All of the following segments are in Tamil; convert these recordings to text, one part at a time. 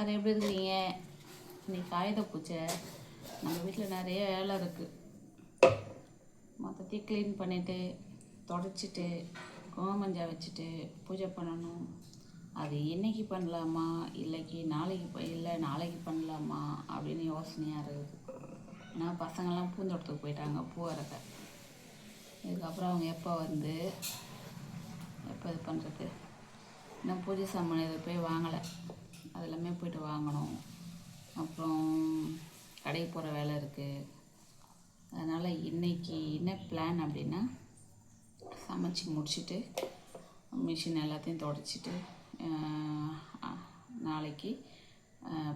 எல்லோரும் எப்படி இருக்கீங்க? இன்னைக்கு காகித பூச்சை நம்ம வீட்டில் நிறைய வேலை இருக்குது மொத்தத்தையும் க்ளீன் பண்ணிவிட்டு தொடச்சிட்டு கோமஞ்சா வச்சுட்டு பூஜை பண்ணணும். அது இன்னைக்கு பண்ணலாமா? இல்லைக்கு நாளைக்கு இல்லை நாளைக்கு பண்ணலாமா? அப்படின்னு யோசனையாக இருக்குது. ஏன்னா பசங்கள்லாம் பூந்தோட்டத்துக்கு போயிட்டாங்க பூ வரக்க இதுக்கப்புறம் அவங்க எப்போ வந்து எப்போ இது பண்ணுறது இன்னும் பூஜை சாமான் இதை போய் வாங்கலை. அது எல்லாமே வாங்கணும். அப்புறம் கடைக்கு போகிற வேலை இருக்குது அதனால் இன்னைக்கு என்ன பிளான் அப்படின்னா சமைச்சி முடிச்சுட்டு மிஷின் எல்லாத்தையும் தொடச்சிட்டு நாளைக்கு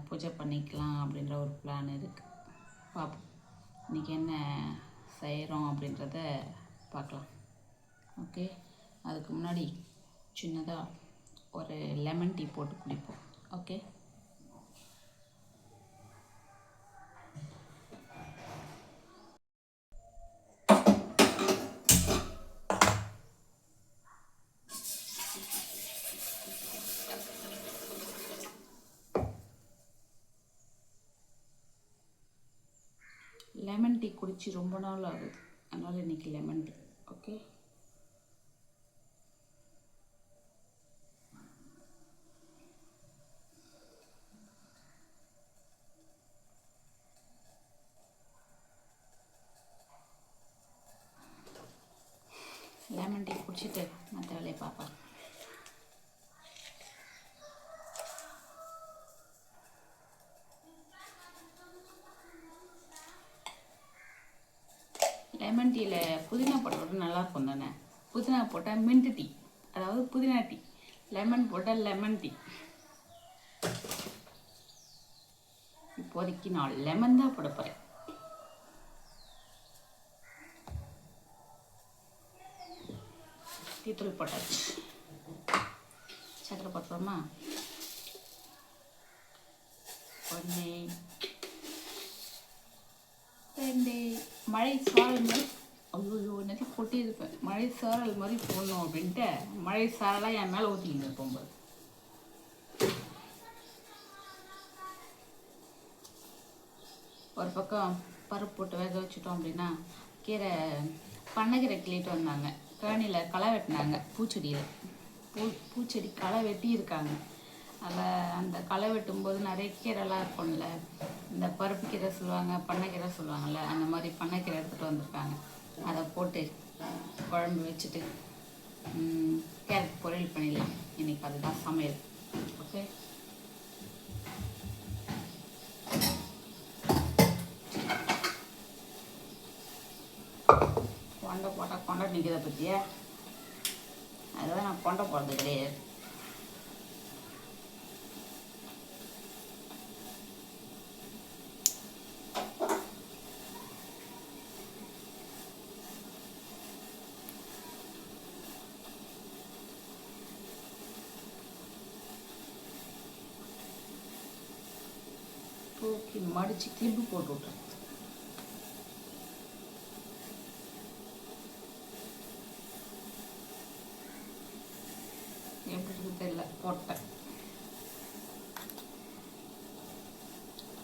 பூஜை பண்ணிக்கலாம் அப்படின்ற ஒரு பிளான் இருக்குது பார்ப்போம் இன்றைக்கி என்ன செய்கிறோம் அப்படின்றத பார்க்கலாம் ஓகே அதுக்கு முன்னாடி சின்னதாக ஒரு லெமன் டீ போட்டு குடிப்போம். ஓகே லெமன் டீ குடிச்சு ரொம்ப நாள் ஆகுது. அதனால் இன்னைக்கு லெமன் டீ ஓகே லெமன் மற்ற வேலையை பார்ப்பேன் லெமன் டீயில் புதினா போட்டோட நல்லா இருக்கும் தானே? புதினா போட்டால் மின்ட் டீ அதாவது புதினா டீ லெமன் போட்டால் லெமன் டீ இப்போதைக்கு நான் லெமன் தான் போட போகிறேன் தீத்துள் போட்டாச்சு. சக்கரை போட்டுருமா ஒன்று ரெண்டு மழை சாரல் மாதிரி ஐயோ என்னத்தையும் கொட்டி இருப்பேன் மழை சாரல் மாதிரி போடணும் அப்படின்ட்டு மழை சாரலாக என் மேலே ஊற்றிக்கிட்டு இருப்போம் ஒரு பக்கம் பருப்பு போட்டு வேக வச்சுட்டோம் அப்படின்னா கீரை பண்ணைக்கீரை கிள்ளிட்டு வந்தாங்க. கேணியில் களை வெட்டினாங்க பூச்செடியில். பூ பூச்செடி களை வெட்டி இருக்காங்க அதில் அந்த களை வெட்டும்போது நிறைய கீரைலாம் இருக்கும்ல இந்த பருப்பு கீரை சொல்லுவாங்க பண்ணைக்கீரை சொல்லுவாங்கள்ல அந்த மாதிரி பண்ணைக்கீரை எடுத்துகிட்டு வந்திருக்காங்க. அதை போட்டு குழம்பு வச்சுட்டு கேரட் பொரியல் பண்ணிடலாம். இன்றைக்கி அதுதான் சமையல். ஓகே கொண்டை போட்டால் கொண்டை நிற்கிறத பற்றியா அதுதான் நான் கொண்ட போகிறது கிடையாது. தூக்கி மடித்து கிளிப்பு போட்டு விட்றேன் எப்படி இருக்கு தெரியல போட்டேன்.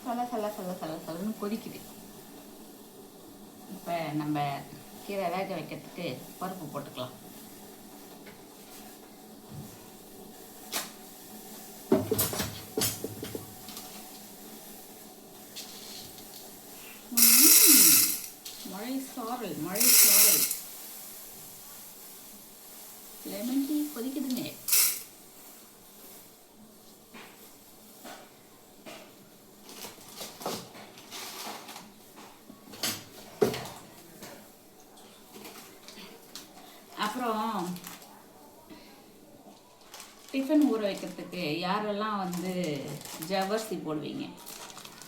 சல சல சல சல சலன்னு கொதிக்குது. இப்போ நம்ம கீரை வேக வைக்கிறதுக்கு பருப்பு போட்டுக்கலாம் ம்ம். மழை சாரல் மழை சாரல் லெமன் டீ கொதிக்குதுங்க அப்புறம் டிஃபன் ஊற வைக்கிறதுக்கு யாரெல்லாம் வந்து ஜவர்சி போடுவீங்க?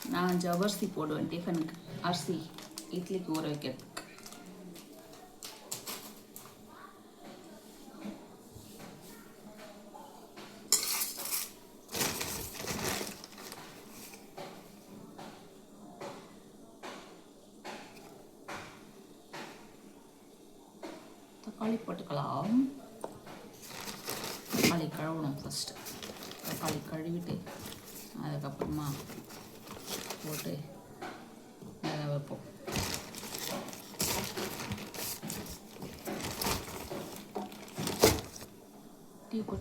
நான் ஜவர்சி போடுவேன் டிஃபனுக்கு அரிசி இட்லிக்கு ஊற வைக்கிறதுக்கு தக்காளி போட்டுக்கலாம் தக்காளி கழுவணும் ஃபஸ்ட்டு தக்காளி கழுவிட்டு அதுக்கப்புறமா போட்டு வேக வைப்போம்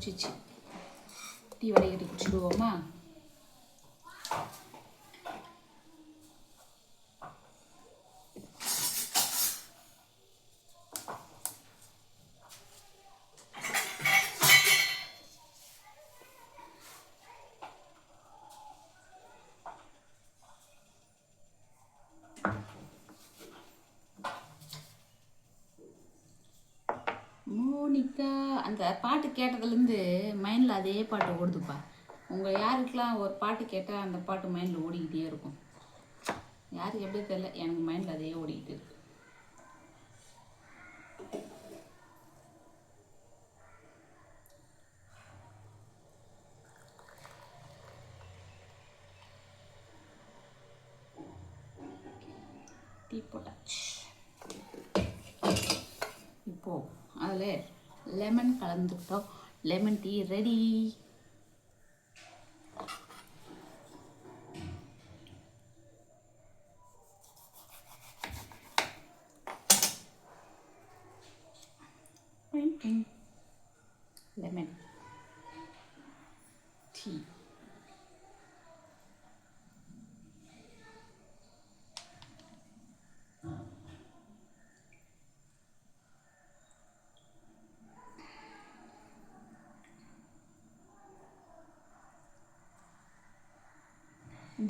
டீ குடிச்சிச்சு டீ வடிகட்டி குடிச்சிடுவோமா மோனிகா அந்த பாட்டு கேட்டதுலேருந்து மைண்டில் அதே பாட்டு ஓடுதுப்பா. உங்கள் யாருக்கெல்லாம் ஒரு பாட்டு கேட்டால் அந்த பாட்டு மைண்டில் ஓடிக்கிட்டே இருக்கும்? யாருக்கு எப்படி தெரியல எனக்கு மைண்டில் அதே ஓடிக்கிட்டு இருக்கு. டீ போட்டாச்சு. இப்போ அதில் lemon கலந்துக்கிட்டோம் lemon tea ready lemon tea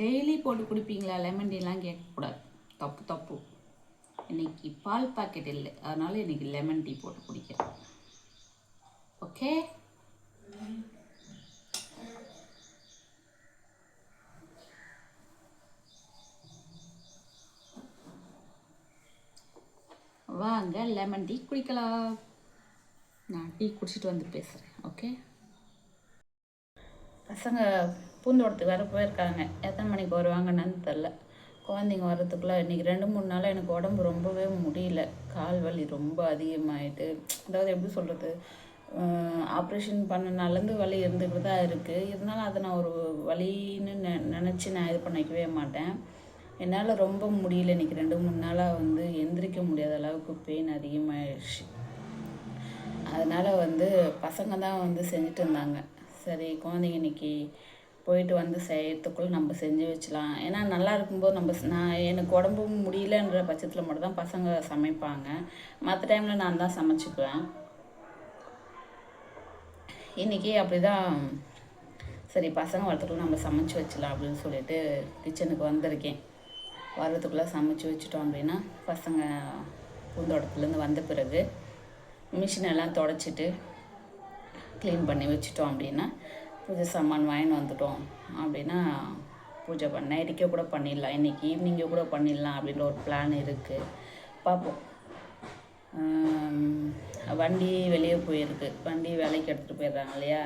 daily போட்டு குடிப்பீங்களா? லெமன் டீலாம் கேட்கக்கூடாது. தப்பு தப்பு. இன்னைக்கு பால் பாக்கெட் இல்லை. அதனால இன்னைக்கு லெமன் டீ போட்டு குடிக்கிறேன். ஓகே வாங்க லெமன் டீ குடிக்கலாம். நான் டீ குடிச்சிட்டு வந்து பேசுகிறேன் ஓகே பசங்க பூந்தோட்டத்துக்கு வர போயிருக்காங்க. எத்தனை மணிக்கு வருவாங்கன்னு தெரில. குழந்தைங்க வர்றதுக்குள்ளே இன்றைக்கி ரெண்டு மூணு நாளாக எனக்கு உடம்பு ரொம்பவே முடியல. கால் வலி ரொம்ப அதிகமாயிட்டு அதாவது எப்படி சொல்கிறது ஆப்ரேஷன் பண்ணனாலேருந்து வலி இருந்துக்கிட்டு தான் இருக்குது இருந்தாலும் அதை நான் ஒரு வலின்னு நெ நினச்சி நான் இது பண்ணிக்கவே மாட்டேன். என்னால் ரொம்ப முடியல. இன்றைக்கி ரெண்டு மூணு நாளாக வந்து எந்திரிக்க முடியாத அளவுக்கு பெயின் அதிகமாகிடுச்சு அதனால் வந்து பசங்க தான் வந்து செஞ்சுட்டு இருந்தாங்க. சரி குழந்தைங்க இன்னைக்கு போயிட்டு வந்து செய்யறதுக்குள்ள நம்ம செஞ்சு வச்சலாம். ஏன்னா நல்லா இருக்கும்போது நம்ம நான் எனக்கு உடம்பு முடியலன்ற பட்சத்தில் மட்டும் தான் பசங்க சமைப்பாங்க. மற்ற டைமில் நான் தான் சமைச்சுக்குவேன். இன்றைக்கி அப்படி தான் சரி பசங்க வரத்துக்குள்ள நம்ம சமைச்சு வச்சலாம் அப்படின்னு சொல்லிட்டு கிச்சனுக்கு வந்திருக்கேன். வர்றதுக்குள்ளே சமைச்சு வச்சுட்டோம் அப்படின்னா பசங்க பூந்தோட்டத்துலேருந்து வந்த பிறகு மிஷினெல்லாம் தொடச்சிட்டு க்ளீன் பண்ணி வச்சுட்டோம் அப்படின்னா பூஜை சாமான் வாங்கின்னு வந்துட்டோம். அப்படின்னா பூஜை பண்ண நைட்டுக்கே கூட பண்ணிடலாம். இன்றைக்கி ஈவினிங்கே கூட பண்ணிடலாம் அப்படின்ற ஒரு பிளான் இருக்குது பார்ப்போம். வண்டி வெளியே போயிருக்கு. வண்டி வேலைக்கு எடுத்துகிட்டு போயிடுறாங்க இல்லையா?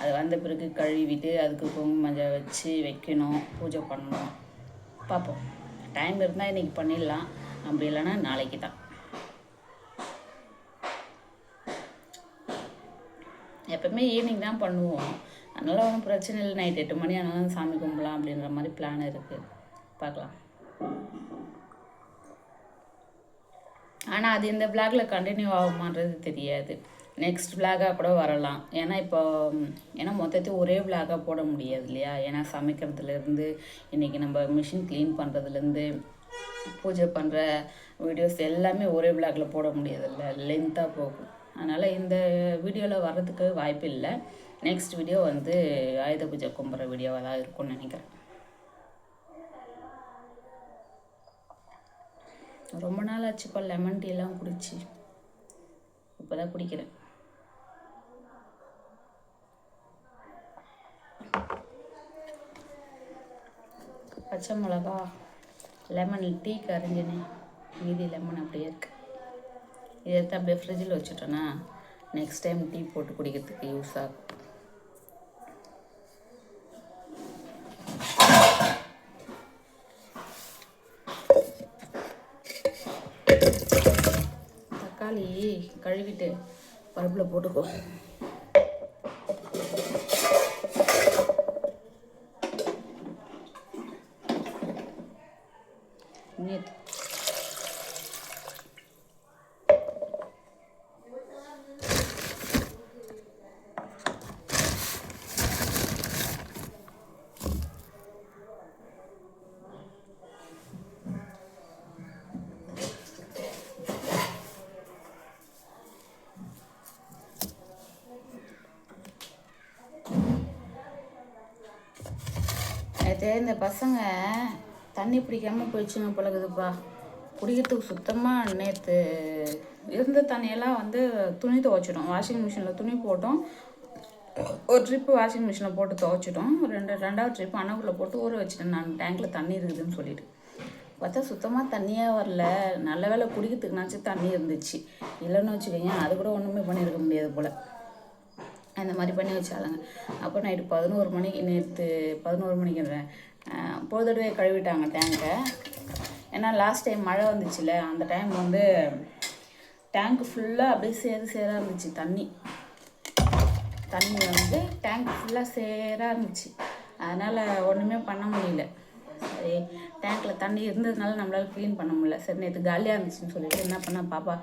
அது வந்த பிறகு கழுவிட்டு அதுக்கு குங்கும மஞ்சள் வச்சு வைக்கணும் பூஜை பண்ணணும். பார்ப்போம். டைம் இருந்தால் இன்றைக்கி பண்ணிடலாம். அப்படி இல்லைன்னா நாளைக்கு தான். எப்பவுமே ஈவினிங் தான் பண்ணுவோம். அதனால் ஒன்றும் பிரச்சனை இல்லை. நைட் எட்டு மணி ஆனாலும் சாமி கும்பலாம் அப்படின்ற மாதிரி பிளான் இருக்குது பார்க்கலாம். ஆனால் அது இந்த பிளாக்ல கண்டினியூ ஆகுமான்றது தெரியாது. நெக்ஸ்ட் பிளாகாக கூட வரலாம். ஏன்னா இப்போ ஏன்னா மொத்தத்தையும் ஒரே பிளாகாக போட முடியாது இல்லையா? ஏன்னா சமைக்கிறதுலேருந்து இன்றைக்கி நம்ம மிஷின் க்ளீன் பண்ணுறதுலேருந்து பூஜை பண்ணுற வீடியோஸ் எல்லாமே ஒரே பிளாகில் போட முடியாதுல்ல லென்த்தாக போகும். அதனால் இந்த வீடியோவில் வர்றதுக்கு வாய்ப்பு இல்லை. நெக்ஸ்ட் வீடியோ வந்து ஆயுத பூஜை கும்புற வீடியோவாக தான் இருக்கும்னு நினைக்கிறேன். ரொம்ப நாள் ஆச்சுப்பா லெமன் டீலாம் குடிச்சு. இப்போ தான் குடிக்கிறேன். பச்சை மிளகா லெமன் டீ கரைஞ்சினே மீதி லெமன் அப்படியே இருக்கு. இதை எடுத்து அப்படியே ஃப்ரிட்ஜில் வச்சுட்டோன்னா நெக்ஸ்ட் டைம் டீ போட்டு குடிக்கிறதுக்கு யூஸ் ஆகும். தக்காளி கழுவிட்டு பருப்பில் போட்டுக்கோ. நேற்று இந்த பசங்க தண்ணி பிடிக்காமல் போயிடுச்சுங்க பழகுதுப்பா குடிக்கிறதுக்கு சுத்தமாக நேற்று இருந்த தண்ணியெல்லாம் வந்து துணி துவைச்சிட்டோம். வாஷிங் மிஷினில் துணி போட்டோம். ஒரு ட்ரிப்பு வாஷிங் மிஷினில் போட்டு துவைச்சிட்டோம். ரெண்டு ரெண்டாவது ட்ரிப்பு அணக்குள்ளே போட்டு ஊற வச்சுட்டேன் நான். டேங்க்கில் தண்ணி இருக்குதுன்னு சொல்லிட்டு. பார்த்தா சுத்தமாக தண்ணியே வரல. நல்ல வேளை குடிக்கிறதுக்குனாச்சும் தண்ணி இருந்துச்சு. இல்லைன்னு வச்சுக்கோங்க அது கூட ஒன்றுமே பண்ணியிருக்க முடியாது போல். அந்த மாதிரி பண்ணி வச்சாலுங்க அப்போ நைட்டு பதினோரு மணிக்கு நேற்று பதினோரு மணிக்கு பொழுதடவே கழுவிட்டாங்க டேங்கை ஏன்னா லாஸ்ட் டைம் மழை வந்துச்சுல அந்த டைம் வந்து டேங்க் ஃபுல்லாக அப்படியே சேர சேராக இருந்துச்சு தண்ணி. தண்ணி வந்து டேங்க் ஃபுல்லாக சேராக இருந்துச்சு. அதனால் ஒன்றுமே பண்ண முடியல. சரி டேங்க்கில் தண்ணி இருந்ததுனால நம்மளால் க்ளீன் பண்ண முடியல. சரி நேற்று காலியாக இருந்துச்சுன்னு சொல்லிட்டு என்ன பண்ணால் பாப்பா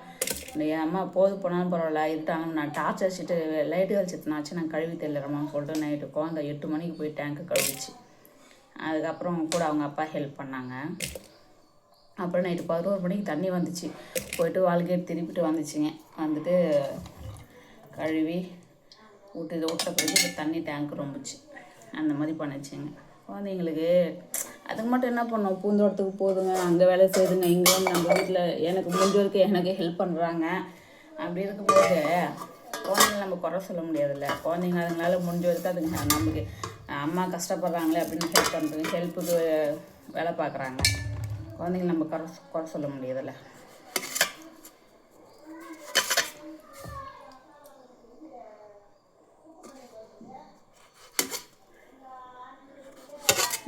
என் அம்மா போது போனாலும் பரவாயில்ல இருட்டாங்க நான் டார்ச் அடிச்சுட்டு லைட்டுகள் வெளிச்சத்துனாச்சு நான் கழுவி தெரியலமான்னு சொல்லிட்டு நைட்டு குழந்தை எட்டு மணிக்கு போய் டேங்க்கு கழுவிச்சு. அதுக்கப்புறம் கூட அவங்க அப்பா ஹெல்ப் பண்ணாங்க. அப்புறம் நைட்டு பதினோரு மணிக்கு தண்ணி வந்துச்சு. போயிட்டு வாழ்க்கையை திருப்பிட்டு வந்துச்சுங்க. வந்துட்டு கழுவி விட்டு விட்ட பிறகு தண்ணி டேங்க் ரொம்பிச்சு. அந்த மாதிரி பண்ணிச்சுங்க. குழந்தைங்களுக்கு. அதுக்கு மட்டும் என்ன பண்ணோம்? பூந்தோட்டத்துக்கு போதுங்க அங்கே வேலை செய்யுதுங்க இங்கே வந்து நம்ம வீட்டில் எனக்கு முடிஞ்ச வரைக்கும் எனக்கு ஹெல்ப் பண்ணுறாங்க அப்படி இருக்கும்போது குழந்தைங்கள நம்ம குறை சொல்ல முடியாதுல்ல. குழந்தைங்க அதுங்களால முடிஞ்ச வரைக்கும் அதுங்க நமக்கு அம்மா கஷ்டப்படுறாங்களே அப்படின்னு ஹெல்ப் பண்ணுறது ஹெல்ப்புக்கு வேலை பார்க்குறாங்க. குழந்தைங்க நம்ம குறை குறை சொல்ல முடியாதுல்ல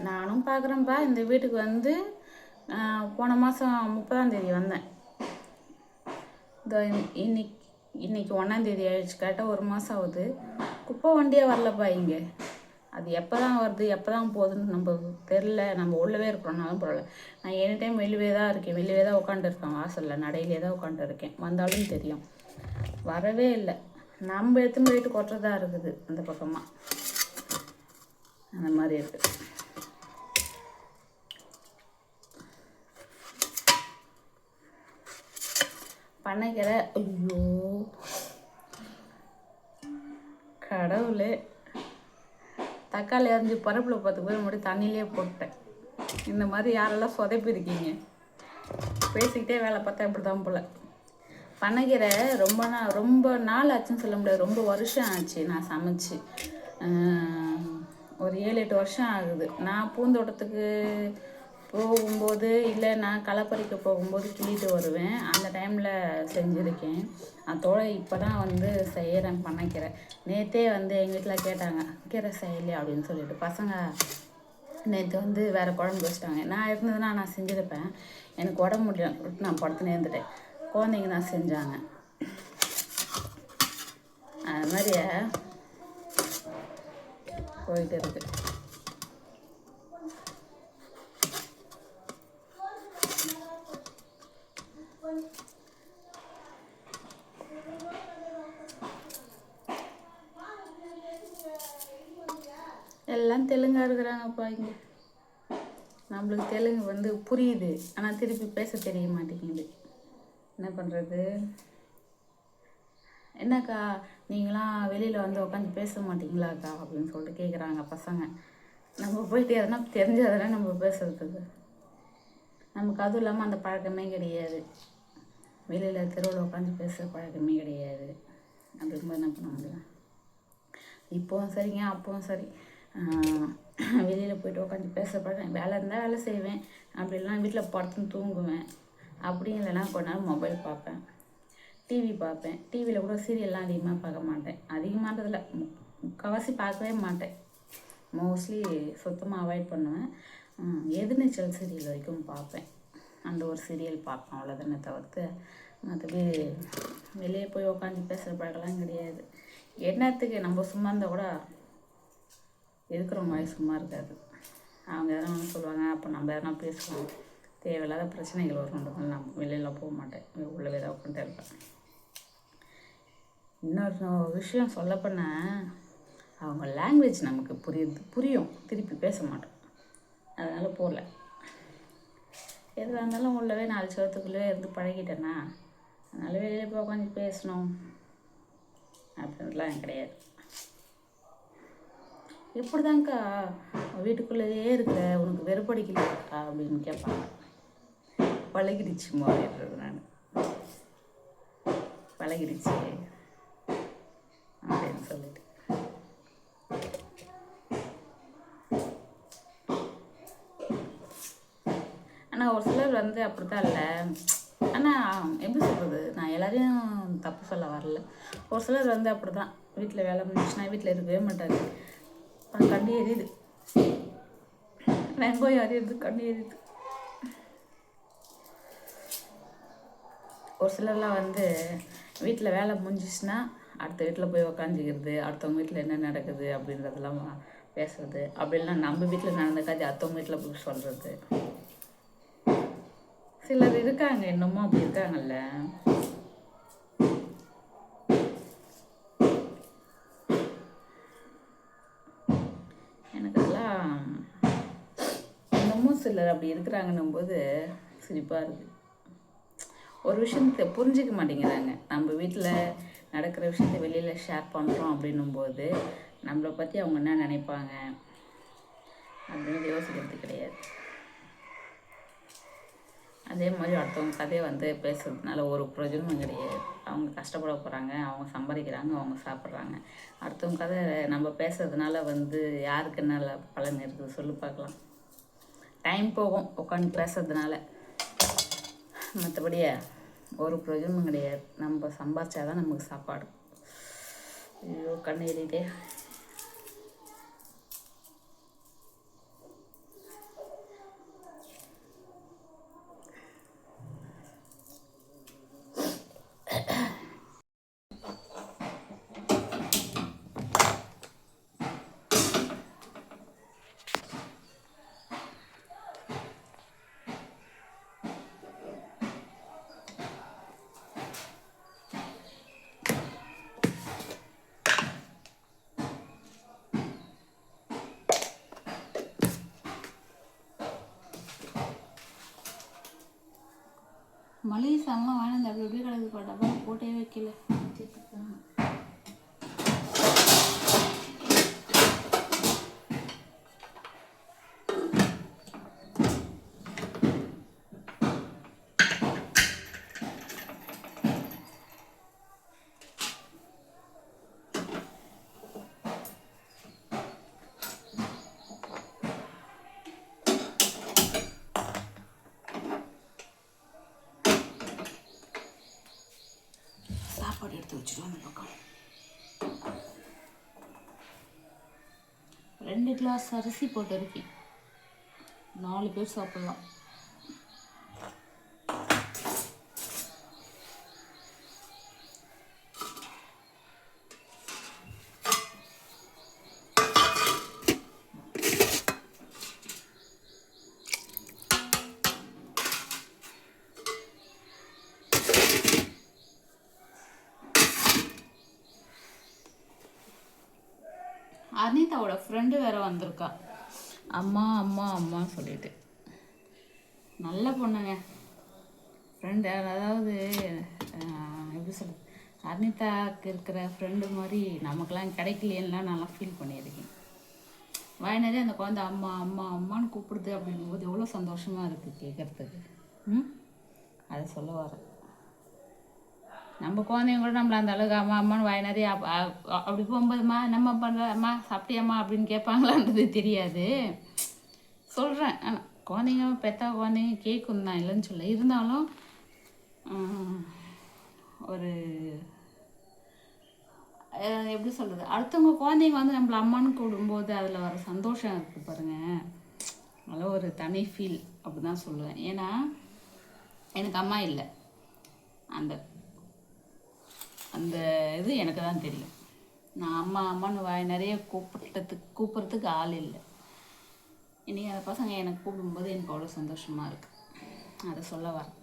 நானும் பார்க்குறேன்ப்பா இந்த வீட்டுக்கு வந்து போன மாதம் முப்பதாந்தேதி வந்தேன். இதோ இன்னைக்கு இன்னைக்கு ஒன்றாந்தேதி ஆயிடுச்சு. கரெக்டாக ஒரு மாதம் ஆகுது. குப்பை வண்டியே வரலப்பா இங்கே. அது எப்போ தான் வருது எப்போ தான் போகுதுன்னு நம்ம தெரில நம்ம உள்ளவே இருக்கிறோம்னாலும் பரவாயில்ல. நான் எனி டைம் வெளியே தான் இருக்கேன். வெளியே தான் உட்காந்துருக்கேன் வாசலில். நடையிலே தான் உட்காந்துருக்கேன் வந்தாலும் தெரியும். வரவே இல்லை. நம்ம எடுத்துன்னு போயிட்டு கொட்டுறதா இருக்குது அந்த பக்கமாக அந்த மாதிரி இருக்குது பனைகிற ஐயோ. கடவுளே. தக்காளி அரிஞ்சு பருப்பில் பத்து பேர் மட்டும் தண்ணியிலே போட்டேன். இந்த மாதிரி யாரெல்லாம் சொதப்பிருக்கீங்க பேசிக்கிட்டே வேலை பார்த்தா இப்படி தான் போல். பண்ணைக்கீரை ரொம்ப நாள் ரொம்ப நாள் ஆச்சுன்னு சொல்ல முடியாது. ரொம்ப வருஷம் ஆச்சு நான் சமைச்சு. ஒரு ஏழு எட்டு வருஷம் ஆகுது. நான் பூந்தோட்டத்துக்கு போகும்போது இல்லை நான் களை போகும்போது கிள்ளிட்டு வருவேன். அந்த டைமில் செஞ்சுருக்கேன். அதோட இப்போ தான் வந்து செய்கிறேன் பண்ணக்கிறேன். நேற்றே வந்து எங்கள் வீட்டில் கேட்டாங்க கீரை செய்யலையா? அப்படின்னு சொல்லிட்டு. பசங்க நேற்று வந்து வேறு குழம்பு வச்சிட்டாங்க. நான் இருந்ததுன்னா நான் செஞ்சுருப்பேன். எனக்கு உடம்பு முடியல. நான் படுத்து நேர்ந்துட்டேன் குழந்தைங்க தான் செஞ்சாங்க. அது மாதிரியே போயிட்டு இருக்குது எல்லாம் தெலுங்கா இருக்கிறாங்கப்பா இங்கே. நம்மளுக்கு தெலுங்கு வந்து புரியுது. ஆனால் திருப்பி பேச தெரிய மாட்டேங்குது. என்ன பண்ணுறது என்னக்கா நீங்களாம் வெளியில் வந்து உட்காந்து பேச மாட்டீங்களாக்கா அப்படின்னு சொல்லிட்டு கேட்குறாங்க பசங்க. நம்ம போயிட்டு எதனா தெரிஞ்சதெல்லாம் நம்ம பேசுறதுக்கு. நமக்கு அதுவும் இல்லாமல் அந்த பழக்கமே கிடையாது. வெளியில் தெருவில் உட்காந்து பேசுகிற பழக்கமே கிடையாது. அப்படிங்கும்போது என்ன பண்ண முடியும் இப்போவும் சரிங்க அப்பவும் சரி. வெளியில் போயிட்டு உட்காந்து பேச பழக்கம் வேலை இருந்தால் வேலை செய்வேன். அப்படி வீட்டில் படுத்துன்னு தூங்குவேன். அப்படி இல்லைன்னா கொஞ்ச நேரம் மொபைல் பார்ப்பேன். டிவி பார்ப்பேன். டிவியில் கூட சீரியல்லாம் அதிகமாக பார்க்க மாட்டேன். அதிகமானதில் முக்கால்வாசி பார்க்கவே மாட்டேன். மோஸ்ட்லி சுத்தமாக அவாய்ட் பண்ணுவேன். எதிர்நீச்சல் சீரியல் வரைக்கும் பார்ப்பேன். அந்த ஒரு சீரியல் பார்ப்பேன். அவ்வளோதானே தவிர்த்து மற்றபடி வெளியே போய் உட்காந்து பேசுகிற பழக்கம்லாம் கிடையாது. என்னத்துக்கு நம்ம சும்மா இருந்தால் கூட இருக்கிறவங்க வாய் சும்மா இருக்காது. அவங்க எதனா ஒன்று சொல்லுவாங்க அப்போ நம்ம எதனா பேசுவோம் தேவையில்லாத பிரச்சனைகள் வரும்ன்றதுனால நான் வெளியில் போக மாட்டேன். உள்ளவே தான் உட்காந்து இருப்பேன். இன்னொரு விஷயம் சொல்லப்போனால் அவங்க லாங்குவேஜ் நமக்கு புரியுது புரியும். திருப்பி பேச மாட்டோம். அதனால் போகல எதுவாக இருந்தாலும் உள்ளவே நாலு சவத்துக்குள்ளே இருந்து பழகிட்டேன்னா அதனால் வெளியில் போய் உட்காந்து பேசணும். அப்படின்றதுலாம் கிடையாது. எப்படி இப்படிதாங்க்கா வீட்டுக்குள்ளேயே இருக்க? உனக்கு வெறுப்படிக்கலையா அப்படின்னு கேட்பாங்க. பழகிடுச்சுமா அப்படின்றது நான். பழகிடுச்சு. அப்படின்னு சொல்லிட்டு. ஆனால் ஒரு சிலர் வந்து அப்படித்தான் இல்லை. ஆனால் எப்படி சொல்கிறது நான் எல்லாரையும் தப்பு சொல்ல வரல. ஒரு சிலர் வந்து அப்படி தான் வீட்டில் வேலை முடிச்சுன்னா வீட்டில் இருக்கவே மாட்டாங்க. கண்ணு எரியுது. வெங்காயம் எரியுது? கண்ணு எரியுது. ஒரு சிலர்லாம் வந்து வீட்டில் வேலை முடிஞ்சிச்சுன்னா அடுத்த வீட்டில் போய் உக்காந்துக்கிறது அடுத்தவங்க வீட்டில் என்ன நடக்குது அப்படின்றதெல்லாம் பேசுறது. அப்படிலாம் நம்ம வீட்டில் நடந்த கதை அடுத்தவங்க வீட்டில் போய் சொல்கிறது சிலர் இருக்காங்க இன்னமும் அப்படி இருக்காங்கல்ல. சிலர் அப்படி இருக்கிறாங்கன்னும் போது சிரிப்பாக இருக்குது ஒரு விஷயத்தை புரிஞ்சிக்க மாட்டேங்கிறாங்க. நம்ம வீட்டில் நடக்கிற விஷயத்த வெளியில் ஷேர் பண்ணுறோம் அப்படின்னும் போது நம்மளை பற்றி அவங்க என்ன நினைப்பாங்க? அப்படின்னு யோசிக்கிறது கிடையாது. அதே மாதிரி அடுத்தவங்க கதையை வந்து பேசுறதுனால ஒரு பிரயோஜனமும் கிடையாது. அவங்க கஷ்டப்பட போகிறாங்க அவங்க சம்பாதிக்கிறாங்க அவங்க சாப்பிட்றாங்க. அடுத்தவங்க கதை நம்ம பேசுறதுனால வந்து யாருக்கு என்ன பலன் இருக்குது? சொல்லி பார்க்கலாம். டைம் போகும் உட்காந்து பேசுறதுனால. மற்றபடி ஒரு பிரயோஜனமும் கிடையாது. நம்ம சம்பாதிச்சாதான் நமக்கு சாப்பாடு. ஐயோ கண்ணு எரியுதே. போட்டே வைக்கல சாப்பாடு எடுத்து வச்சுருவோம் அந்த பக்கம் ரெண்டு கிளாஸ் அரிசி போட்டு இருக்கேன் நாலு பேர் சாப்பிட்லாம். அவளோட ஃப்ரெண்டு வேற வந்திருக்கா. அம்மா அம்மா அம்மான்னு சொல்லிட்டு. நல்ல பொண்ணுங்க. ஃப்ரெண்டு அதாவது எப்படி சொல்ல அர்னிதாக்கு இருக்கிற ஃப்ரெண்டு மாதிரி நமக்கெல்லாம் கிடைக்கலையெல்லாம் நல்லா ஃபீல் பண்ணியிருக்கேன். வாய்னரே அந்த குழந்தை அம்மா அம்மா அம்மான்னு கூப்பிடுது அப்படிங்கும்போது எவ்வளோ சந்தோஷமாக இருக்குது கேட்குறதுக்கு ம்? அதை சொல்ல வரேன். நம்ம குழந்தைங்க கூட நம்மள அந்த அளவுக்கு அம்மா அம்மான்னு வாயினாதே அப்படி போகும்போதுமா என்னம்மா பண்ணுற அம்மா சாப்பிட்டியாம்மா அப்படின்னு கேட்பாங்களான்றது தெரியாது. சொல்கிறேன் ஆனால் குழந்தைங்க பெத்தா குழந்தைங்க கேட்கும் தான் இல்லைன்னு சொல்ல இருந்தாலும் ஒரு எப்படி சொல்கிறது அடுத்தவங்க குழந்தைங்க வந்து நம்மள அம்மான்னு கூடும்போது அதில் வர சந்தோஷம் இருக்குது பாருங்கள் அதெல்லாம் ஒரு தனி ஃபீல் அப்படி தான் சொல்லுவேன். ஏன்னா எனக்கு அம்மா இல்லை. அந்த அந்த இது எனக்கு தான் தெரியும் நான் அம்மா அம்மான்னு வாய் நிறைய கூப்பிட்டதுக்கு கூப்பிட்றதுக்கு ஆள் இல்லை. இன்றைக்கி அந்த பசங்க எனக்கு கூப்பிடும்போது எனக்கு அவ்வளோ சந்தோஷமாக இருக்குது அதை சொல்ல வரேன்.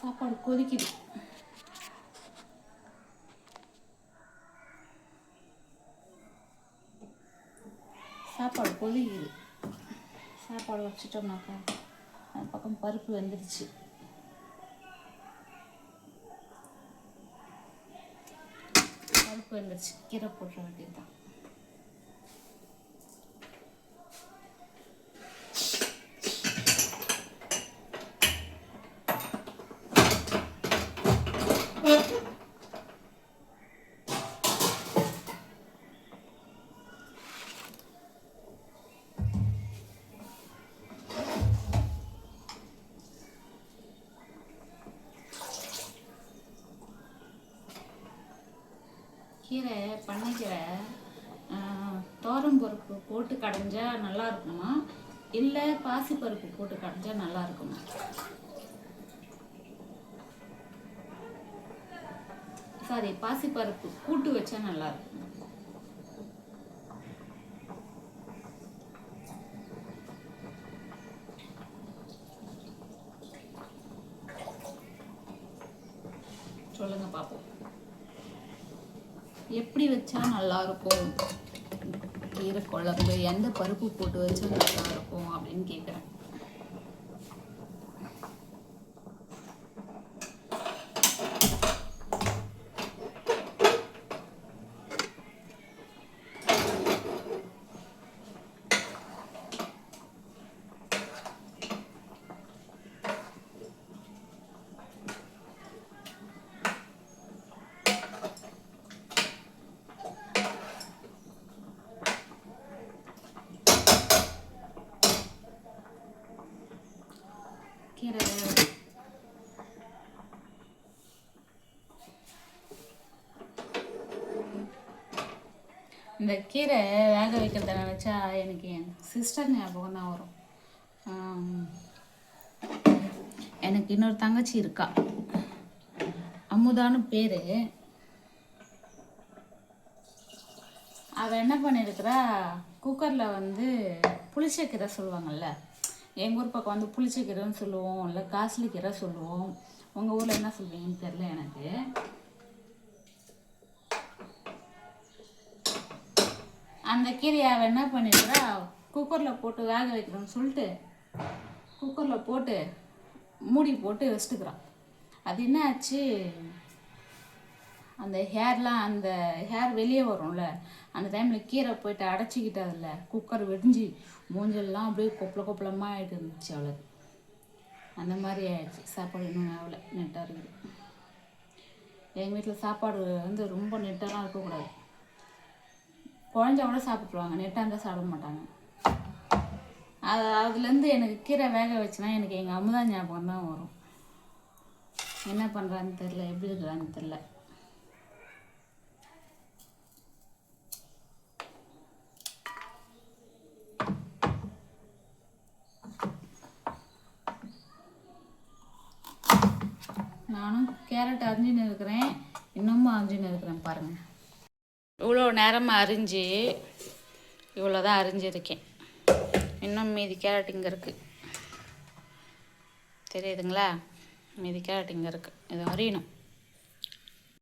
சாப்பாடு கொதிக்குது. சாப்பாடு கொதிக்குது. சாப்பாடு வச்சுட்டோம்னாக்கா அந்த பக்கம் பருப்பு வெந்துடுச்சு பருப்பு வெந்துருச்சு கீரை போட்டுற வேண்டியதுதான் கீரை பண்ணைக்கீரை தோரம் பருப்பு போட்டு கடைஞ்சா நல்லா இருக்குமா? இல்லை பாசிப்பருப்பு போட்டு கடைஞ்சா நல்லா இருக்குமா? சாரி பாசிப்பருப்பு கூட்டு வச்சா நல்லா இருக்கும்? வச்சா நல்லா இருக்கும் கீரை குழம்பு எந்த பருப்பு போட்டு வச்சா நல்லா இருக்கும் அப்படின்னு கேட்குறேன் கீரை இந்த கீரை வேக வைக்கிறத நினச்சா எனக்கு என் சிஸ்டர் ஞாபகம் தான் வரும். எனக்கு இன்னொரு தங்கச்சி இருக்கா. அமுதான்னு பேர். அவள் என்ன பண்ணியிருக்கிறா குக்கரில் வந்து புளிச்சக்கீரை சொல்லுவாங்கல்ல எங்கள் ஊர் பக்கம் வந்து புளிச்சக்கீரைன்னு சொல்லுவோம் இல்லை காஸ்ட்லி கீரை சொல்லுவோம். உங்கள் ஊரில் என்ன சொல்லுவீங்கன்னு தெரில எனக்கு. அந்த கீரையை அவள் என்ன பண்ணிடுறா? குக்கரில் போட்டு வேக வைக்கிறோன்னு சொல்லிட்டு குக்கரில் போட்டு மூடி போட்டு வச்சுட்டுக்கிறான். அது என்ன ஆச்சு? அந்த ஹேர்லாம் அந்த ஹேர் வெளியே வரும்ல அந்த டைமில் கீரை போயிட்டு அடைச்சிக்கிட்டு அதில் குக்கர் வெடிஞ்சு மூஞ்சல்லாம் அப்படியே கொப்பள கொப்பளமாக ஆகிட்டு இருந்துச்சு அவளுக்கு. அந்த மாதிரி ஆயிடுச்சு. சாப்பாடு இன்னும் ஆகலை. நெட்டாக இருக்குது. எங்கள் வீட்டில் சாப்பாடு வந்து ரொம்ப நெட்டாலாம் இருக்கக்கூடாது. குழஞ்சா கூட சாப்பிட்ருவாங்க நெட்டாக இருந்தால் சாப்பிட மாட்டாங்க. அது அதுலேருந்து எனக்கு கீரை வேக வச்சுனா எனக்கு எங்கள் அமுதா ஞாபகம் தான் வரும். என்ன பண்ணுறான்னு தெரில எப்படி இருக்கிறான்னு தெரில நானும் கேரட் அரிஞ்சின்னு இருக்கிறேன். இன்னமும் அரிஞ்சின்னு இருக்கிறேன் பாருங்கள் இவ்வளோ நேரமாக அரிஞ்சு இவ்வளோ தான் அரிஞ்சிருக்கேன். இன்னும் மீதி கேரட் இங்கே இருக்குது தெரியுதுங்களா? மீதி கேரட் இங்கே இருக்குது இது அரியணும்.